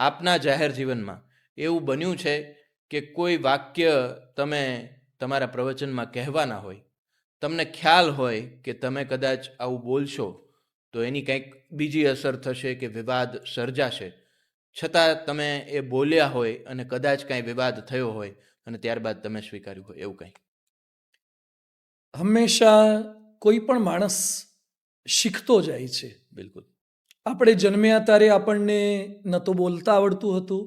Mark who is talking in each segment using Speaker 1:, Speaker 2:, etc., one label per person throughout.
Speaker 1: આપના જાહેર જીવનમાં એવું બન્યું છે કે કોઈ વાક્ય તમે તમારા પ્રવચનમાં કહેવાના હોય તમને ખ્યાલ હોય કે તમે કદાચ આવું બોલશો તો એની કંઈક બીજી અસર થશે કે વિવાદ સર્જાશે. છતાં તમે એ બોલ્યા હોય અને કદાચ કાંઈ વિવાદ થયો હોય અને ત્યારબાદ તમે સ્વીકાર્યું હોય એવું કંઈ?
Speaker 2: હંમેશા કોઈ પણ માણસ શીખતો જાય છે.
Speaker 1: બિલકુલ.
Speaker 2: આપણે જન્મ્યા ત્યારે આપણને ન તો બોલતા આવડતું હતું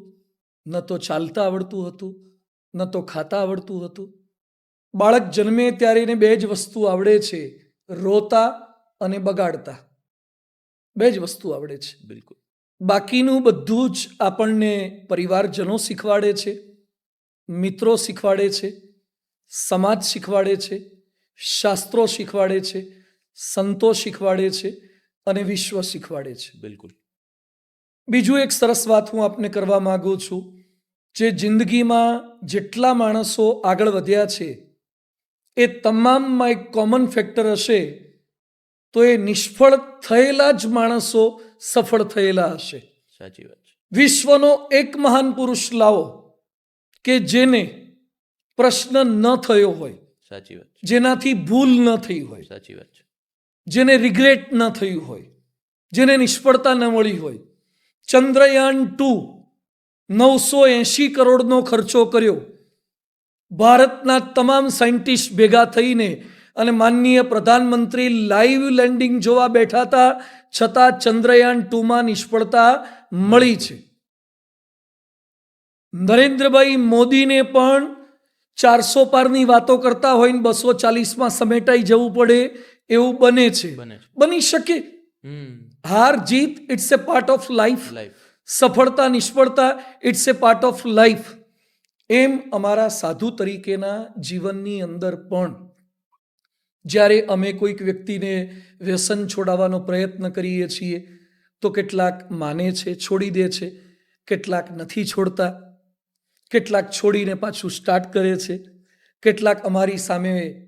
Speaker 2: ન તો ચાલતા આવડતું હતું ન તો ખાતા આવડતું હતું. બાળક જન્મે ત્યારે એને બે જ વસ્તુ આવડે છે રોતા અને બગાડતા. બે જ વસ્તુ આવડે છે.
Speaker 1: બિલકુલ.
Speaker 2: બાકીનું બધું જ આપણને પરિવારજનો શીખવાડે છે મિત્રો શીખવાડે છે સમાજ શીખવાડે છે શાસ્ત્રો શીખવાડે છે સંતો શીખવાડે છે અને વિશ્વ શીખવાડે છે.
Speaker 1: બિલકુલ.
Speaker 2: બીજું એક સરસ વાત હું આપને કરવા માંગુ છું. જે જિંદગીમાં જેટલા માણસો આગળ વધ્યા છે એ તમામમાં એક કોમન ફેક્ટર હશે તો એ નિષ્ફળ થયેલા જ માણસો સફળ થયેલા હશે.
Speaker 1: સાચી વાત છે.
Speaker 2: વિશ્વનો એક મહાન પુરુષ લાવો કે જેને પ્રશ્ન ન થયો હોય
Speaker 1: સાચી વાત
Speaker 2: જેનાથી ભૂલ ન થઈ હોય.
Speaker 1: સાચી વાત છે.
Speaker 2: જેને રિગ્રેટ ન થયું હોય, જેને નિષ્ફળતા ન મળી હોય. ચંદ્રયાન ટુ નવસો એંશી કરોડનો ખર્ચો કર્યો. ભારતના તમામ સાયન્ટિસ્ટ ભેગા થઈને અને માનનીય પ્રધાનમંત્રી લાઈવ લેન્ડિંગ જોવા બેઠા હતા, છતાં ચંદ્રયાન ટુમાં નિષ્ફળતા મળી છે. નરેન્દ્રભાઈ મોદીને પણ ચારસો પારની વાતો કરતા હોય ને બસો ચાલીસમાં સમેટાઈ જવું પડે. એવું બને છે.
Speaker 1: બની
Speaker 2: શકે. હાર જીત it's a part of life
Speaker 1: life
Speaker 2: સફળતા નિષ્ફળતા it's a part of life એમ અમારા સાધુ તરીકેના જીવનની અંદર પણ જ્યારે અમે કોઈક વ્યક્તિને વ્યસન છોડાવવાનો પ્રયત્ન કરીએ છીએ તો કેટલાક માને છે છોડી દે છે કેટલાક નથી છોડતા કેટલાક છોડીને પાછું સ્ટાર્ટ કરે છે કેટલાક અમારી સામે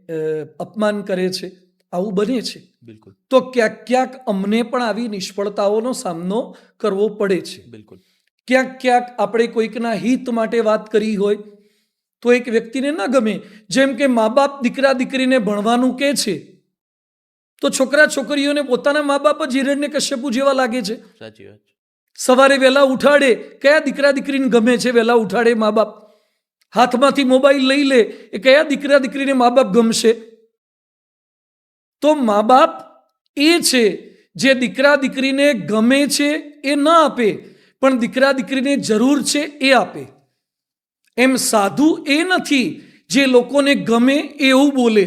Speaker 2: અપમાન કરે છે. આવું બને છે.
Speaker 1: બિલકુલ.
Speaker 2: તો ક્યાંક ક્યાંક અમને પણ આવી નિષ્ફળતાઓનો સામનો કરવો પડે છે.
Speaker 1: બિલકુલ.
Speaker 2: ક્યાંક ક્યાંક આપણે કોઈકના હિત માટે વાત કરી હોય તો એક વ્યક્તિને ન ગમે જેમ કે મા બાપ દીકરા દીકરીને ભણવાનું કે છે તો છોકરા છોકરીઓને પોતાના મા બાપ જ હિરણ્ય કશ્યપુ જેવા લાગે છે.
Speaker 1: સાચી વાત
Speaker 2: સવારે વહેલા ઉઠાડે કયા દીકરા દીકરીને ગમે છે વહેલા ઉઠાડે મા બાપ હાથમાંથી મોબાઈલ લઈ લે એ કયા દીકરા દીકરીને મા બાપ ગમશે? તો મા બાપ એ છે જે દીકરા દીકરીને ગમે છે એ ન આપે પણ દીકરા દીકરીને જરૂર છે એ આપે. એમ સાધુ એ નથી જે લોકોને ગમે એવું બોલે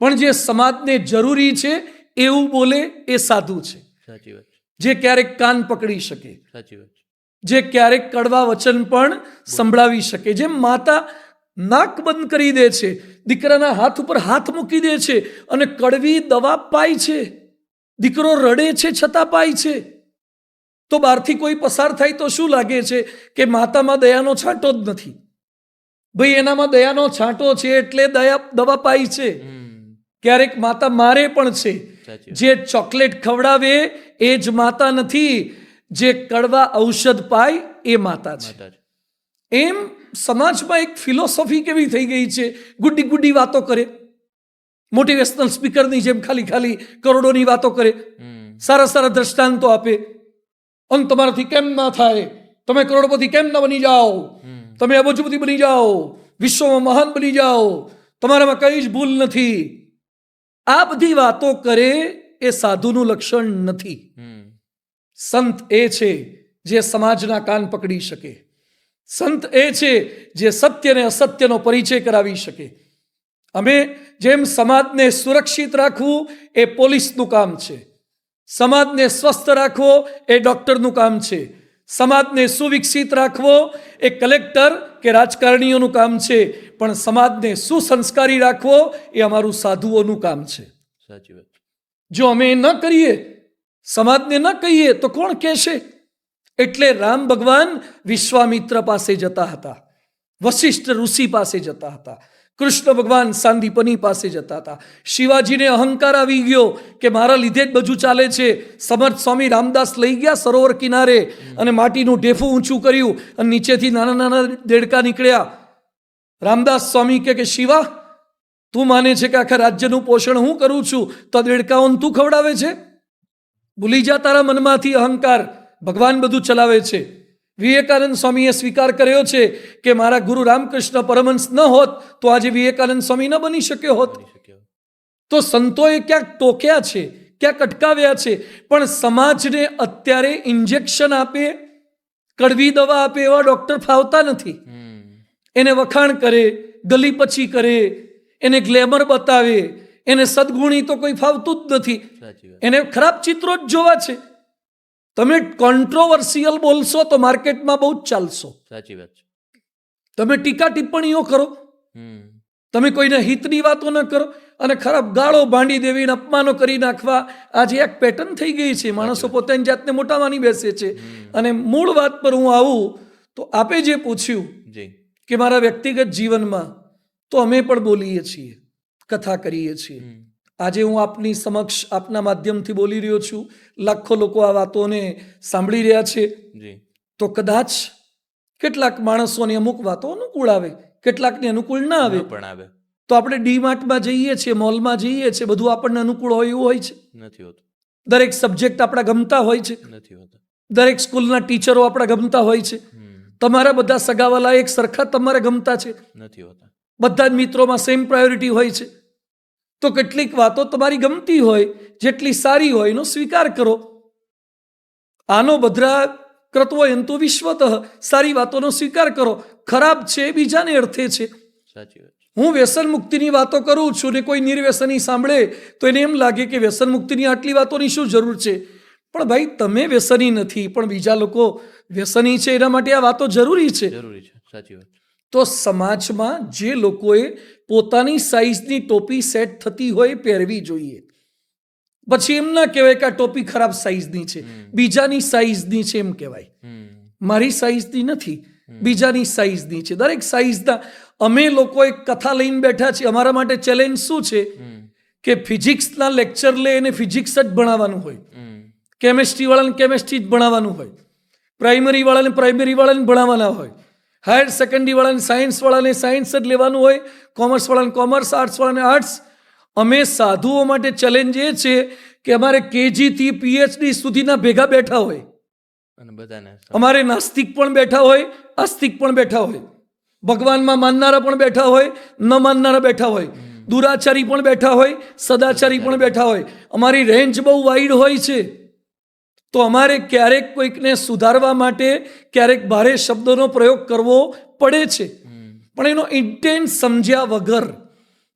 Speaker 2: પણ જે સમાજને જરૂરી છે એવું બોલે એ સાધુ છે.
Speaker 1: સાચી વાત
Speaker 2: જે ક્યારેક કાન પકડી શકે
Speaker 1: સાચી વાત
Speaker 2: જે ક્યારેક કડવા વચન પણ સંભળાવી શકે જેમ માતા નાક બંધ કરી દે છે દીકરાના હાથ ઉપર હાથ મૂકી દે છે અને કડવી દવા પાય છે. દીકરો રડે છે છતાં પાય છે. તો બહારથી કોઈ પસાર થાય તો શું લાગે છે કે માતામાં દયાનો છાંટો જ નથી? ભાઈ એનામાં દયાનો છાંટો છે એટલે દયા દવા પાય છે. ક્યારેક માતા મારે પણ છે. જે ચોકલેટ ખવડાવે એ જ માતા નથી. જે કડવા ઔષધ પાય એ માતા છે. એમ સમાજમાં એક ફિલોસોફી કેવી થઈ ગઈ છે? ગુડી ગુડી વાતો કરે. મોટિવેશનલ સ્પીકરની જેમ ખાલી ખાલી કરોડોની વાતો કરે. સારા સારા દ્રષ્ટાંતો આપે. અને તમારાથી કેમ ના થાય? તમે કરોડપતિ કેમ ના બની જાઓ? તમે અબજપતિ બની જાઓ. વિશ્વમાં મહાન બની જાઓ. તમારામાં કઈ જ ભૂલ નથી. આ બધી વાતો કરે એ સાધુનું લક્ષણ નથી. સંત એ છે જે સમાજના કાન પકડી શકે. સંત એ છે જે સત્યને અસત્યનો પરિચય કરાવી શકે. અમે જેમ સમાજને સુરક્ષિત રાખવું એ પોલીસનું કામ છે. સમાજને સ્વસ્થ રાખવો એ ડૉક્ટરનું કામ છે. સમાજને સુવિકસિત રાખવો એ કલેક્ટર કે રાજકારણીઓનું કામ છે. પણ સમાજને સુસંસ્કારી રાખવો એ અમારું સાધુઓનું કામ છે.
Speaker 1: સાચી વાત.
Speaker 2: જો અમે ન કરીએ સમાજને ન કહીએ તો કોણ કહેશે? એટલે રામ ભગવાન વિશ્વામિત્ર પાસે જતા હતા. વશિષ્ઠ ઋષિ પાસે જતા હતા. કૃષ્ણ ભગવાન સાંદીપની પાસે જતા હતા. શિવાજીને અહંકાર આવી ગયો કે મારા લીધે જ બધું ચાલે છે. સમર્થ સ્વામી રામદાસ લઈ ગયા સરોવર કિનારે અને માટીનું ઢેફું ઊંચું કર્યું અને નીચેથી નાના નાના દેડકા નીકળ્યા. રામદાસ સ્વામી કે, શિવા, તું માને છે કે આખા રાજ્યનું પોષણ હું કરું છું? તો દેડકાઓને તું ખવડાવે છે? ભૂલી જા તારા મનમાંથી અહંકાર. ભગવાન બધું ચલાવે છે. વિવેકાનંદ સ્વામીએ સ્વીકાર કર્યો છે કે મારા ગુરુ રામકૃષ્ણ પરમહંસ ન હોત તો આજે વિવેકાનંદ સ્વામી ન બની શક્યો હોત. તો સંતોએ ક્યાંક ટોક્યા છે ક્યાંક અટકાવ્યા છે પણ સમાજને અત્યારે ઇન્જેક્શન આપે કડવી દવા આપે એવા ડોક્ટર ફાવતા નથી. એને વખાણ કરે ગલી પછી કરે એને ગ્લેમર બતાવે એને સદગુણી તો કોઈ ફાવતું જ નથી. એને ખરાબ ચિત્રો જ જોવા છે. તમે કોન્ટ્રોવર્સિયલ બોલશો તો માર્કેટમાં બહુ જ ચાલશો.
Speaker 1: સાચી વાત
Speaker 2: તમે ટીકા ટિપ્પણીઓ કરો. તમે કોઈને હિતની વાતો ન કરો અને ખરાબ ગાળો ભાંડી દેવી અને અપમાનો કરી નાખવા. આજે એક પેટર્ન થઈ ગઈ છે. માણસો પોતાની જાતને મોટા માની બેસે છે. અને મૂળ વાત પર હું આવું તો આપે જે પૂછ્યું કે મારા વ્યક્તિગત જીવનમાં તો અમે પણ બોલીએ છીએ કથા કરીએ છીએ. આજે હું આપની સમક્ષ આપના માધ્યમથી બોલી રહ્યો છું. લાખો લોકો આ વાતોને સાંભળી રહ્યા છે. તો કદાચ કેટલાક માણસોની અમુક વાતો અનુકૂળ આવે કેટલાકની અનુકૂળ ના આવે.
Speaker 1: પણ આવે.
Speaker 2: તો આપણે ડી માર્ટમાં જઈએ છીએ મોલમાં જઈએ છીએ બધું આપણને અનુકૂળ હોય એવું હોય છે?
Speaker 1: નથી હોતું.
Speaker 2: દરેક સબ્જેક્ટ આપણા ગમતા હોય છે?
Speaker 1: નથી હોતું.
Speaker 2: દરેક સ્કૂલના ટીચરો આપણા ગમતા હોય છે? તમારા બધા સગાવાલા એક સરખા તમારે ગમતા છે?
Speaker 1: નથી હોતા.
Speaker 2: બધા જ મિત્રોમાં સેમ પ્રાયોરિટી હોય છે? તો કેટલીક વાતો તમારી ગમતી હોય જેટલી સારી હોય એનો સ્વીકાર કરો. આનો ભદ્રા એમ તો વિશ્વતઃ સારી વાતોનો સ્વીકાર કરો. ખરાબ છે એ બીજાને અર્થે છે.
Speaker 1: સાચી
Speaker 2: હું વ્યસન મુક્તિની વાતો કરું છું ને કોઈ નિર્વ્યસની સાંભળે તો એને એમ લાગે કે વ્યસન મુક્તિની આટલી વાતોની શું જરૂર છે? પણ ભાઈ તમે વ્યસની નથી પણ બીજા લોકો વ્યસની છે એના માટે આ વાતો જરૂરી છે.
Speaker 1: જરૂરી છે. સાચી વાત
Speaker 2: તો સમાજમાં જે લોકોએ પોતાની સાઈઝની ટોપી સેટ થતી હોય પહેરવી જોઈએ. પછી એમ ના કહેવાય કે આ ટોપી ખરાબ સાઈઝની છે. બીજાની સાઈઝની છે એમ કહેવાય. મારી સાઈઝની નથી. બીજાની સાઈઝની છે. દરેક સાઈઝના અમે લોકો એક કથા લઈને બેઠા છીએ. અમારા માટે ચેલેન્જ શું છે? કે ફિઝિક્સના લેક્ચર લે એને ફિઝિક્સ જ ભણાવવાનું હોય. કેમેસ્ટ્રી વાળાને કેમેસ્ટ્રી જ ભણાવવાનું હોય. પ્રાઇમરી વાળાને પ્રાઇમરી વાળાને ભણાવવાના હોય. હાયર સેકન્ડરી વાળાને સાયન્સ વાળાને સાયન્સ જ લેવાનું હોય કોમર્સ વાળાને કોમર્સ આર્ટ્સ વાળાને આર્ટ્સ. અમે સાધુઓ માટે ચેલેન્જ એ છે કે અમારે કેજીથી પીએચડી સુધીના ભેગા બેઠા હોય.
Speaker 1: અને બધાને
Speaker 2: અમારે નાસ્તિક પણ બેઠા હોય આસ્તિક પણ બેઠા હોય. ભગવાનમાં માનનારા પણ બેઠા હોય ન માનનારા બેઠા હોય. દુરાચારી પણ બેઠા હોય સદાચારી પણ બેઠા હોય. અમારી રેન્જ બહુ વાઈડ હોય છે. તો અમારે ક્યારેક કોઈકને સુધારવા માટે ક્યારેક ભારે શબ્દોનો પ્રયોગ કરવો પડે છે. પણ એનો ઇન્ટેન્ટ સમજ્યા વગર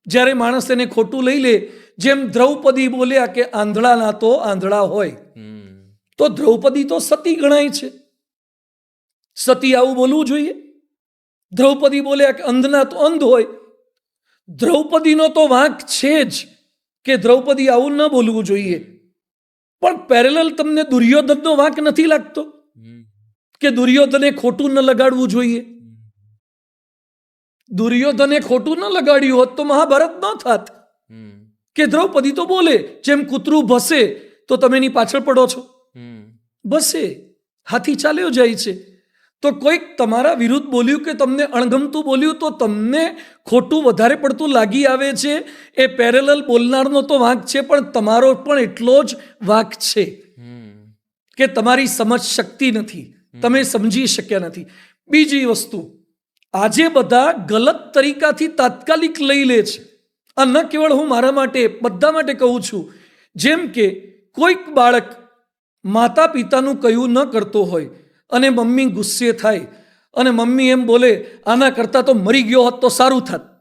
Speaker 2: જ્યારે માણસ એને ખોટું લઈ લે, જેમ દ્રૌપદી બોલ્યા કે આંધળાના તો આંધળા હોય. તો દ્રૌપદી તો સતી ગણાય છે. સતી આવું બોલવું જોઈએ. દ્રૌપદી બોલ્યા કે અંધના તો અંધ હોય. દ્રૌપદીનો તો વાંક છે જ કે દ્રૌપદી આવું ન બોલવું જોઈએ. પણ પેરેલલ તમને દુર્યોધનનો વાંક નથી લાગતો? કે દુર્યોધને ખોટું ન લગાડવું જોઈએ? દુર્યોધને ખોટું ન લગાડ્યું હોત તો મહાભારત ન થાત. કે દ્રૌપદી તો બોલે જેમ કૂતરું ભસે તો તમે એની પાછળ પડો છો. ભસે હાથી ચાલ્યો જાય છે. તો કોઈક તમારા વિરુદ્ધ બોલ્યું કે તમને અણગમતું બોલ્યું તો તમને ખોટું વધારે પડતું લાગી આવે છે. એ પેરેલલ બોલનારનો તો વાંક છે, પણ તમારો પણ એટલો જ વાંક છે. કે તમારી સમજ શક્તિ નથી. તમે સમજી શક્યા નથી. બીજી વસ્તુ, આજે બધા ગલત તરીકાથી તાત્કાલિક લઈ લે છે. આ ન કેવળ હું મારા માટે, બધા માટે કહું છું. જેમ કે કોઈક બાળક માતા પિતાનું કયું ન કરતો હોય અને મમ્મી ગુસ્સે થાય. અને મમ્મી એમ બોલે આના કરતાં તો મરી ગયો હોત તો સારું થાત.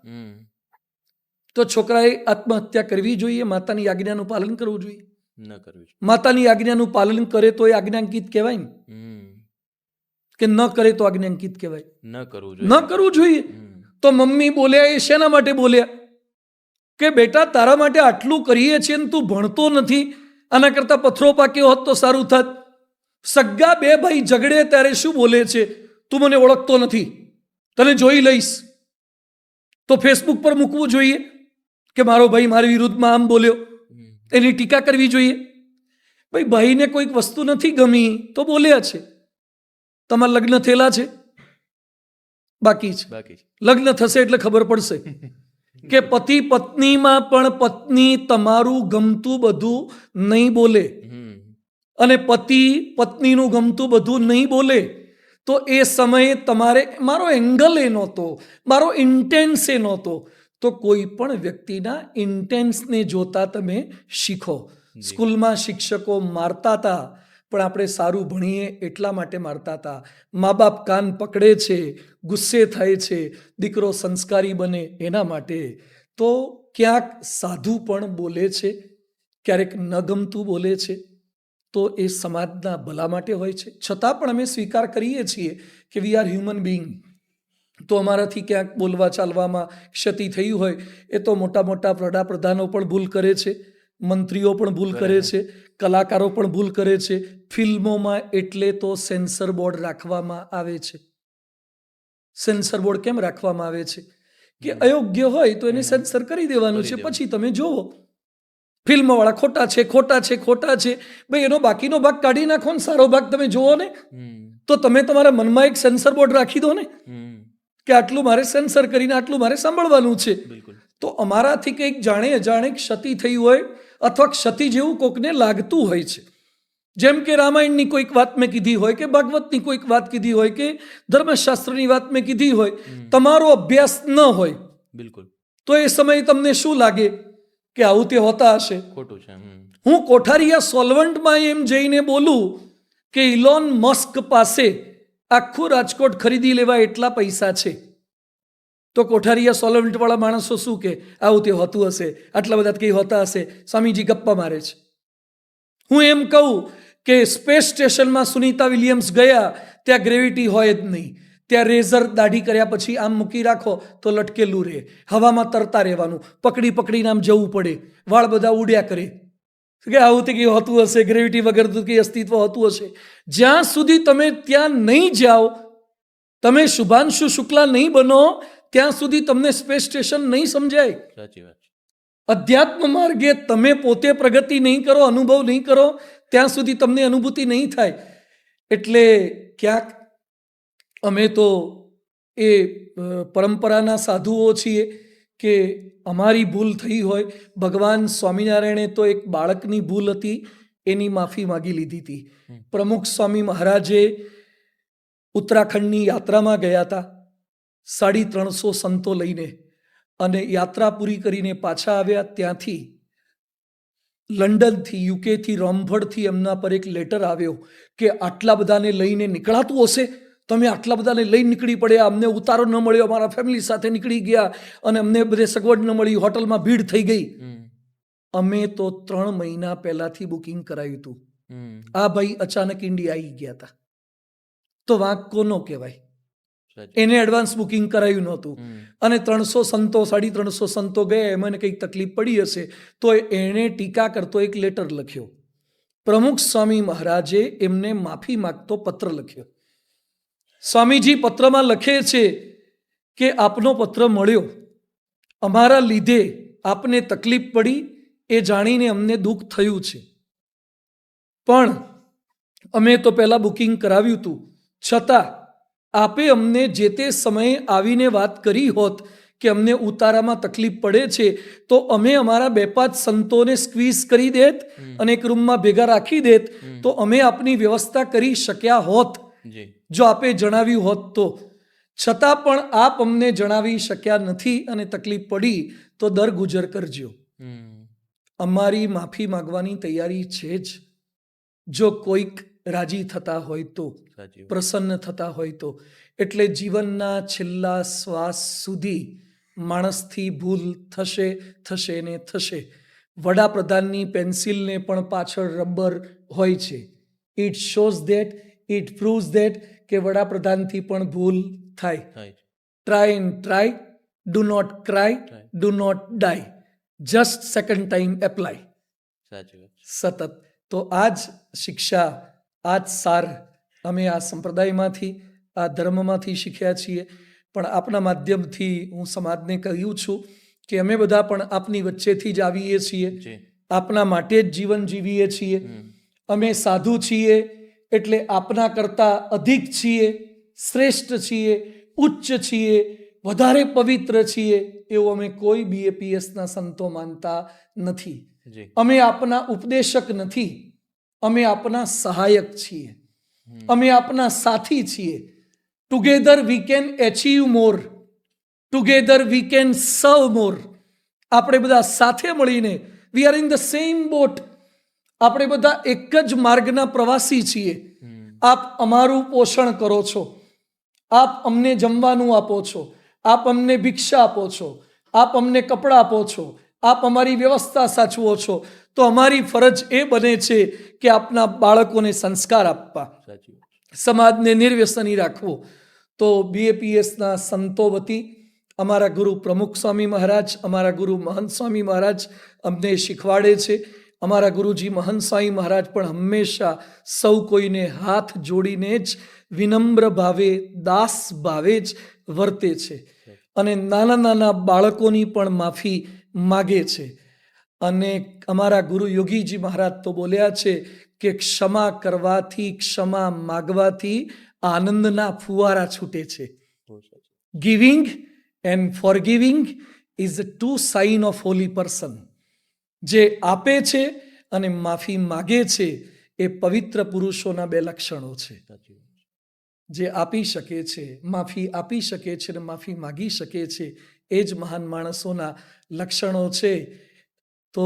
Speaker 2: તો છોકરાએ આત્મહત્યા કરવી જોઈએ માતાની આજ્ઞાનું પાલન કરવું જોઈએ.
Speaker 1: ન કરવી.
Speaker 2: માતાની આજ્ઞાનું પાલન કરે તો એ આજ્ઞાંકિત કહેવાય ને. કે ન કરે તો આજ્ઞાંકિત કહેવાય.
Speaker 1: ન કરવું
Speaker 2: ન
Speaker 1: જોઈએ
Speaker 2: કરવું જોઈએ. તો મમ્મી બોલ્યા એ શેના માટે બોલ્યા? કે બેટા તારા માટે આટલું કરીએ છીએ ને તું ભણતો નથી. આના કરતાં પથરો પાક્યો હોત તો સારું થાત. સગ્ગા બે ભાઈ ઝઘડે ત્યારે શું બોલે છે? તું મને ઓળખતો નથી. તને જોઈ લઈશ. તો ફેસબુક પર મૂકવું જોઈએ કે મારો ભાઈ મારી વિરુદ્ધમાં આમ બોલ્યો. એની ટીકા કરવી જોઈએ. ભાઈ ભાઈને કોઈક વસ્તુ નથી ગમી તો બોલ્યા છે. તમારા લગ્ન થયેલા છે? બાકી છે.
Speaker 1: બાકી
Speaker 2: લગ્ન થશે એટલે ખબર પડશે કે પતિ પત્નીમાં પણ પત્ની તમારું ગમતું બધું નહીં બોલે. અને પતિ પત્નીનું ગમતું બધું નહીં બોલે તો એ સમયે તમારે મારો એંગલ એ નહોતો મારો ઇન્ટેન્સ એ નહોતો. તો કોઈ પણ વ્યક્તિના ઇન્ટેન્સને જોતા તમે શીખો. સ્કૂલમાં શિક્ષકો મારતા હતા પણ આપણે સારું ભણીએ એટલા માટે મારતા હતા મા બાપ કાન પકડે છે ગુસ્સે થાય છે દીકરો સંસ્કારી બને એના માટે. તો ક્યાંક સાધુ પણ બોલે છે ક્યારેક ન ગમતું બોલે છે. તો એ સમાજના ભલા માટે હોય છે. છતાં પણ અમે સ્વીકાર કરીએ છીએ કે વી આર હ્યુમન બિંગ તો અમારાથી ક્યાંક બોલવા ચાલવામાં ક્ષતિ થઈ હોય એ તો મોટા મોટા વડાપ્રધાનો પણ ભૂલ કરે છે મંત્રીઓ પણ ભૂલ કરે છે કલાકારો પણ ભૂલ કરે છે. ફિલ્મોમાં એટલે તો સેન્સર બોર્ડ રાખવામાં આવે છે. સેન્સર બોર્ડ કેમ રાખવામાં આવે છે? કે અયોગ્ય હોય તો એને સેન્સર કરી દેવાનું છે. પછી તમે જોવો ફિલ્મવાળા ખોટા છે ખોટા છે ખોટા છે. ભાઈ એનો બાકીનો ભાગ કાઢી નાખો ને સારો ભાગ તમે જુઓ ને. તો તમે તમારા મનમાં એક સેન્સર બોર્ડ રાખી દો ને. કે આટલું મારે સેન્સર કરીને આટલું મારે સાંભળવાનું છે. તો અમારાથી કંઈક જાણે અજાણે ક્ષતિ થઈ હોય અથવા ક્ષતિ જેવું કોકને લાગતું હોય છે. જેમ કે રામાયણની કોઈક વાત મેં કીધી હોય કે ભાગવતની કોઈક વાત કીધી હોય કે ધર્મશાસ્ત્રની વાત મેં કીધી હોય. તમારો અભ્યાસ ન હોય.
Speaker 1: બિલકુલ.
Speaker 2: તો એ સમયે તમને શું લાગે? કે આવું તે હોતા હશે?
Speaker 1: ખોટું છે
Speaker 2: હું કોઠારીયા સોલવન્ટમાં એમ જઈને બોલું કે ઇલોન મસ્ક પાસે આખું રાજકોટ ખરીદી લેવા એટલા પૈસા છે. તો કોઠારીયા સોલવન્ટવાળા માણસો શું કે? આવું તે હોતું હશે આટલા બધા કંઈ હોતા હશે સ્વામીજી ગપ્પા મારે છે. હું એમ કહું કે સ્પેસ સ્ટેશનમાં સુનીતા વિલિયમ્સ ગયા ત્યાં ગ્રેવિટી હોય જ નહીં. ત્યાં રેઝર દાઢી કર્યા પછી આમ મૂકી રાખો તો લટકેલું રહે. હવામાં તરતા રહેવાનું. પકડી પકડીને આમ જવું પડે. વાળ બધા ઉડ્યા કરે. કે આવું તે કંઈ હોતું હશે? ગ્રેવિટી વગર તો કંઈ અસ્તિત્વ હોતું હશે? જ્યાં સુધી તમે ત્યાં નહીં જાઓ તમે શુભાંશુ શુક્લા નહીં બનો ત્યાં સુધી તમને સ્પેસ સ્ટેશન નહીં સમજાય.
Speaker 1: સાચી વાત
Speaker 2: અધ્યાત્મ માર્ગે તમે પોતે પ્રગતિ નહીં કરો અનુભવ નહીં કરો ત્યાં સુધી તમને અનુભૂતિ નહીં થાય. એટલે ક્યાંક અમે તો એ પરંપરાના સાધુઓ છીએ કે અમારી ભૂલ થઈ હોય. ભગવાન સ્વામિનારાયણે તો એક બાળકની ભૂલ હતી એની માફી માગી લીધી હતી. પ્રમુખ સ્વામી મહારાજે ઉત્તરાખંડની યાત્રામાં ગયા હતા સાડી ત્રણસો સંતો લઈને. અને યાત્રા પૂરી કરીને પાછા આવ્યા ત્યાંથી લંડનથી યુકેથી રોમફળથી એમના પર એક લેટર આવ્યો કે આટલા બધાને લઈને નીકળાતું હશે? તમે આટલા બધાને લઈને નીકળી પડ્યા અમને ઉતારો ન મળ્યો અમારા ફેમિલી સાથે નીકળી ગયા અને અમને બધે સગવડ ન મળી હોટલમાં ભીડ થઈ ગઈ. અમે તો ત્રણ મહિના પહેલાથી બુકિંગ કરાયું હતું. આ ભાઈ અચાનક ઇન્ડિયા આવી ગયા હતા તો વાંક કોનો કહેવાય? એને એડવાન્સ બુકિંગ કરાયું નહોતું. અને ત્રણસો સંતો સાડી ત્રણસો સંતો ગયા એમને કંઈક તકલીફ પડી હશે તો એણે ટીકા કરતો એક લેટર લખ્યો. પ્રમુખ સ્વામી મહારાજે એમને માફી માગતો પત્ર લખ્યો. સ્વામીજી પત્રમાં લખે છે કે આપનો પત્ર મળ્યો. અમારા લીધે આપને તકલીફ પડી એ જાણીને અમને દુઃખ થયું છે. પણ અમે તો પહેલાં બુકિંગ કરાવ્યું હતું. છતાં આપે અમને જે તે સમયે આવીને વાત કરી હોત કે અમને ઉતારામાં તકલીફ પડે છે તો અમે અમારા બે પાંચ સંતોને સ્ક્વીઝ કરી દેત અને એક રૂમમાં ભેગા રાખી દેત. તો અમે આપની વ્યવસ્થા કરી શક્યા હોત.
Speaker 1: જી.
Speaker 2: આપે જણાવ્યું હોત તો. છતાં પણ આપ અમને જણાવી શક્યા નથી અને તકલીફ પડી તો દર ગુજર કરજો. અમારી માફી માંગવાની તૈયારી છે જ. જો કોઈક રાજી થતા હોય તો પ્રસન્ન થતા હોય તો. એટલે જીવનના છેલ્લા શ્વાસ સુધી માણસથી ભૂલ થશે થશે ને થશે. વડાપ્રધાનની પેન્સિલને પણ પાછળ રબર હોય છે. It shows that it proves that કે વડાપ્રધાનથી પણ ભૂલ થાય. Try and try do not cry do not die just second time apply. સતત. તો આ જ શિક્ષા આ જ સાર અમે આ સંપ્રદાયમાંથી આ ધર્મમાંથી શીખ્યા છીએ. પણ આપના માધ્યમથી હું સમાજને કહ્યું છું કે અમે બધા પણ આપની વચ્ચેથી જ આવીએ છીએ. આપના માટે જ જીવન જીવીએ છીએ. અમે સાધુ છીએ. એટલે આપના કરતાં અધિક છીએ શ્રેષ્ઠ છીએ ઉચ્ચ છીએ વધારે પવિત્ર છીએ એવું અમે કોઈ બીએપીએસના સંતો માનતા નથી. અમે આપના ઉપદેશક નથી. અમે આપના સહાયક છીએ. અમે આપના સાથી છીએ. Together we can achieve more together we can serve more આપણે બધા સાથે મળીને we are in the same boat આપણે બધા એક જ માર્ગના પ્રવાસી છીએ. આપ અમારું પોષણ કરો છો. આપ અમને જમવાનું આપો છો. આપ અમને ભિક્ષા આપો છો. આપ અમને કપડાં આપો છો. આપ અમારી વ્યવસ્થા સાચવો છો. તો અમારી ફરજ એ બને છે કે આપના બાળકોને સંસ્કાર આપવા. સમાજને નિર્વ્યસની રાખવો. તો બીએપીએસના સંતો વતી અમારા ગુરુ પ્રમુખ સ્વામી મહારાજ અમારા ગુરુ મહંત સ્વામી મહારાજ અમને શીખવાડે છે. અમારા ગુરુજી મહંત સ્વામી મહારાજ પણ હંમેશા સૌ કોઈને હાથ જોડીને જ વિનમ્ર ભાવે દાસ ભાવે જ વર્તે છે. અને નાના નાના બાળકોની પણ માફી માગે છે. અને અમારા ગુરુ યોગીજી મહારાજ તો બોલ્યા છે કે ક્ષમા કરવાથી ક્ષમા માગવાથી આનંદના ફુવારા છૂટે છે. Giving and forgiving is to sign of holy person જે આપે છે અને માફી માગે છે એ પવિત્ર પુરુષોના બે લક્ષણો છે. જે આપી શકે છે માફી આપી શકે છે અને માફી માગી શકે છે એ જ મહાન માણસોના લક્ષણો છે. તો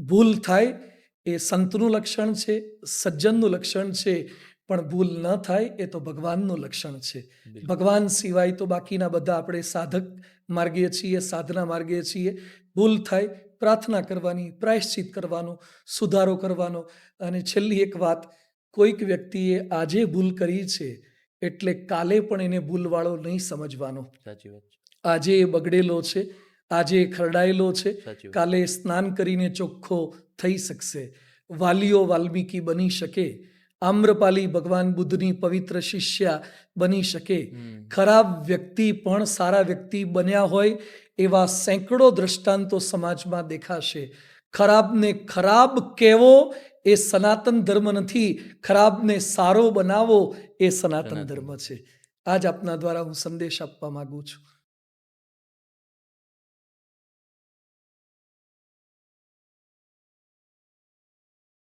Speaker 2: ભૂલ થાય એ સંતનું લક્ષણ છે સજ્જનનું લક્ષણ છે પણ ભૂલ ન થાય એ તો ભગવાનનું લક્ષણ છે. ભગવાન સિવાય તો બાકીના બધા આપણે સાધક માર્ગે છીએ સાધના માર્ગે છીએ. ભૂલ થાય પ્રાર્થના કરવાની પ્રાયશ્ચિત કરવાનો સુધારો કરવાનો. અને છેલ્લી એક વાત કોઈક વ્યક્તિએ આજે ભૂલ કરી છે એટલે કાલે પણ એને ભૂલવાળો નહીં સમજવાનો.
Speaker 1: સાચી વાત
Speaker 2: આજે એ બગડેલો છે આજે એ ખરડાયેલો છે કાલે સ્નાન કરીને ચોખ્ખો થઈ શકશે. વાલીઓ વાલ્મીકી બની શકે આમ્રપાલી ભગવાન બુદ્ધની પવિત્ર શિષ્યા બની શકે. ખરાબ વ્યક્તિ પણ સારા વ્યક્તિ બન્યા હોય એવા સેંકડો દ્રષ્ટાંતો સમાજમાં દેખાશે. ખરાબને ખરાબ કહેવો એ સનાતન ધર્મ નથી. ખરાબને સારો બનાવો એ સનાતન
Speaker 1: સનાતન.
Speaker 2: ધર્મ છે. આજ આપના દ્વારા હું સંદેશ આપવા માંગુ છું.